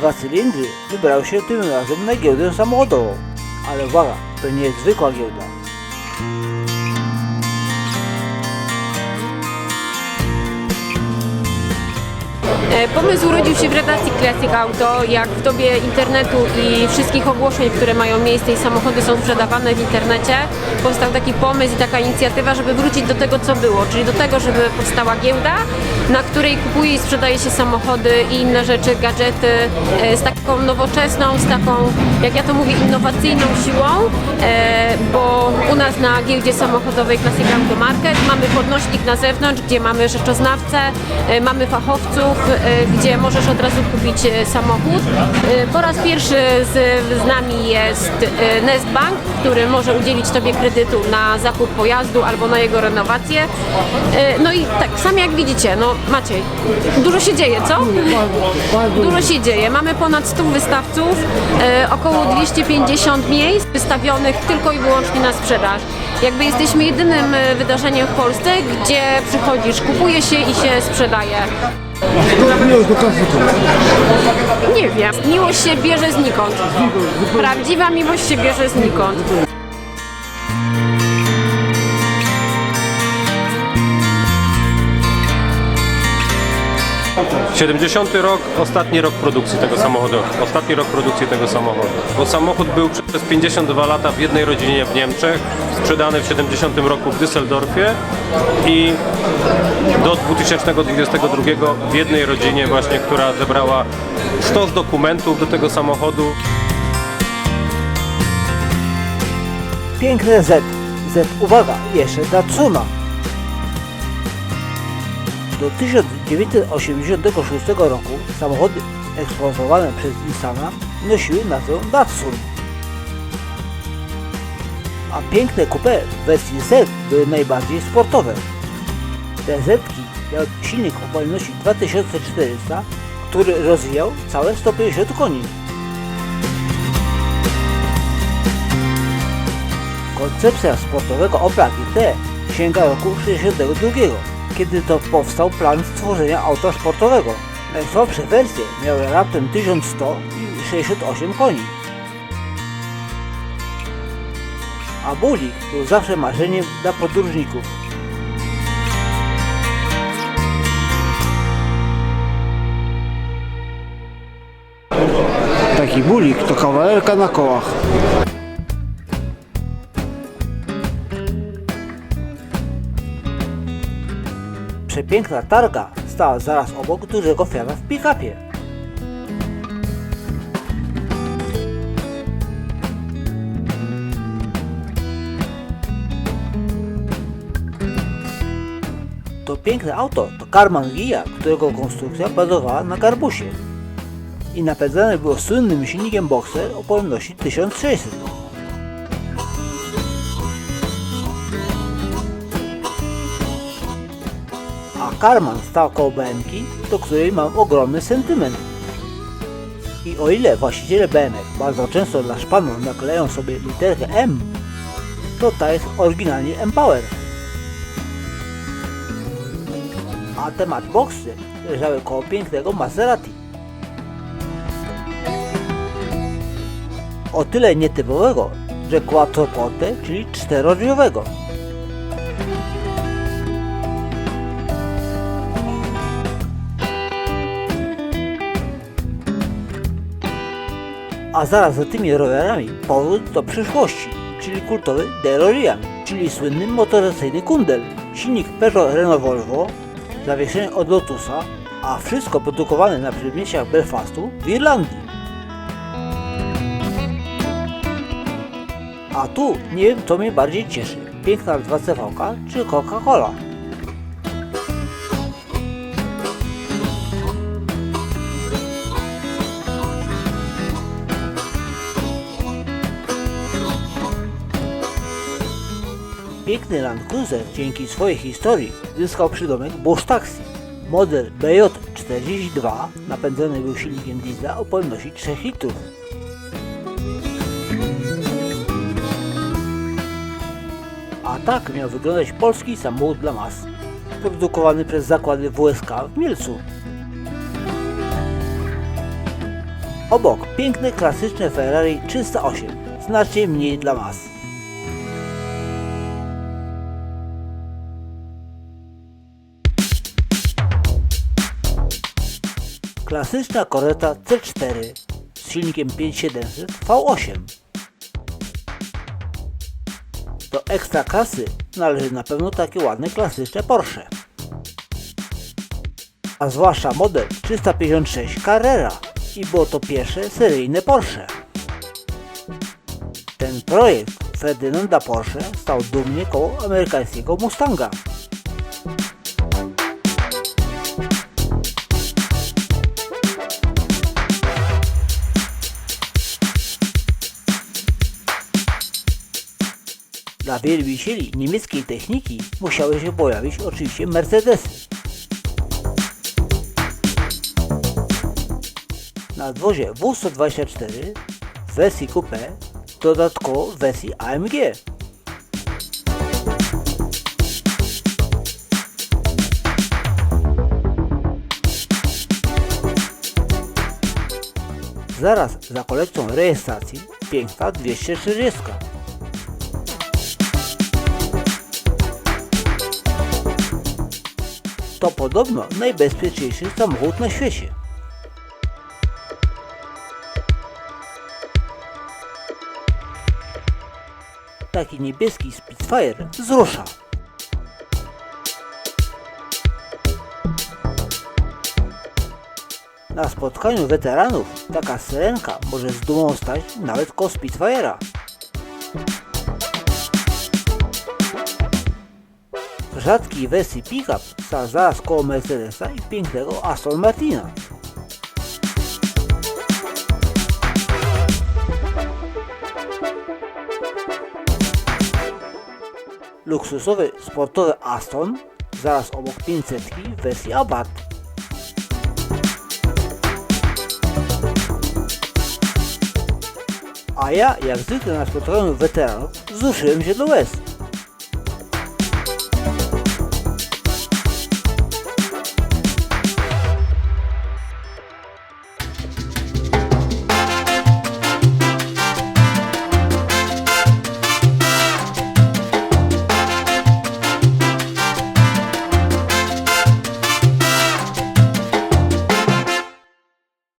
dwa cylindry wybrał się tym razem na giełdę samochodową. Ale uwaga, to nie jest zwykła giełda. Pomysł urodził się w redakcji Classic Auto, jak w dobie internetu i wszystkich ogłoszeń, które mają miejsce i samochody są sprzedawane w internecie, powstał taki pomysł i taka inicjatywa, żeby wrócić do tego, co było, czyli do tego, żeby powstała giełda, na której kupuje i sprzedaje się samochody i inne rzeczy, gadżety e, z taką nowoczesną, z taką, jak ja to mówię, innowacyjną siłą, e, bo u nas na giełdzie samochodowej Classic Auto Market mamy podnośnik na zewnątrz, gdzie mamy rzeczoznawcę, e, mamy fachowców, gdzie możesz od razu kupić e, samochód. E, Po raz pierwszy z, z nami jest e, Nest Bank, który może udzielić Tobie kredytu na zakup pojazdu albo na jego renowację. No i tak, sami jak widzicie, no Maciej, dużo się dzieje, co? Dużo się dzieje. Mamy ponad 100 wystawców, około 250 miejsc wystawionych tylko i wyłącznie na sprzedaż. Jakby jesteśmy jedynym wydarzeniem w Polsce, gdzie przychodzisz, kupuje się i się sprzedaje. Nie wiem. Miłość się bierze znikąd. Prawdziwa miłość się bierze znikąd. 70 rok, ostatni rok produkcji tego samochodu. Ostatni rok produkcji tego samochodu. Bo samochód był przez 52 lata w jednej rodzinie w Niemczech, sprzedany w 70 roku w Düsseldorfie i do 2022 w jednej rodzinie właśnie, która zebrała stos dokumentów do tego samochodu. Piękne Z. Z, uwaga, jeszcze Datsuna. Do 1986 roku samochody eksploatowane przez Nissana nosiły nazwę Datsun. A piękne coupe w wersji Z były najbardziej sportowe. Te Zetki miały silnik o pojemności 2400, który rozwijał całe 150 koni. Koncepcja sportowego Opla GT sięga roku 62, kiedy to powstał plan stworzenia auta sportowego. Najsłabsze wersje miały raptem 1100 i 68 koni. A Bulik był zawsze marzeniem dla podróżników. Taki bulik to kawalerka na kołach. Przepiękna targa stała zaraz obok dużego Fiata w pick-upie. To piękne auto to Karman Ghia, którego konstrukcja bazowała na garbusie i napędzane było słynnym silnikiem Boxer o pojemności 1600. Karman stał koło BMK, do której mam ogromny sentyment. I o ile właściciele BMK bardzo często dla szpanów nakleją sobie literkę M, to ta jest oryginalnie Empower. A temat boxy leżały koło pięknego Maserati. O tyle nietypowego, że quattroporte, czyli czterodrzwiowego. A zaraz za tymi rowerami powrót do przyszłości, czyli kultowy DeLorean, czyli słynny motoryzacyjny kundel, silnik Peugeot Renault Volvo, zawieszenie od Lotusa, a wszystko produkowane na przedmieściach Belfastu w Irlandii. A tu nie wiem co mnie bardziej cieszy, piękna 2CV czy Coca-Cola. Piękny Land Cruiser dzięki swojej historii zyskał przydomek Bosch Taxi. Model BJ42 napędzany był silnikiem diesla o pojemności 3 litrów. A tak miał wyglądać polski samochód dla mas, produkowany przez zakłady WSK w Mielcu. Obok piękne klasyczne Ferrari 308, znacznie mniej dla mas. Klasyczna koreta C4 z silnikiem 5700 V8. Do ekstra klasy należy na pewno takie ładne klasyczne Porsche. A zwłaszcza model 356 Carrera i było to pierwsze seryjne Porsche. Ten projekt Ferdynanda Porsche stał dumnie koło amerykańskiego Mustanga. Dla wielbicieli niemieckiej techniki musiały się pojawić oczywiście Mercedesy. Na dworze W124 w wersji coupé dodatkowo w wersji AMG. Zaraz za kolekcją rejestracji piękna 240. To podobno najbezpieczniejszy samochód na świecie. Taki niebieski Spitfire wzrusza. Na spotkaniu weteranów taka syrenka może z dumą stać nawet koło Spitfire'a. Rzadkiej wersji pick-up stał zaraz koło Mercedesa i pięknego Aston Martina. Luksusowy sportowy Aston zaraz obok 500 w wersji Abarth. A ja, jak zwykle na spotkaniu weteranów, wzruszyłem się do łez.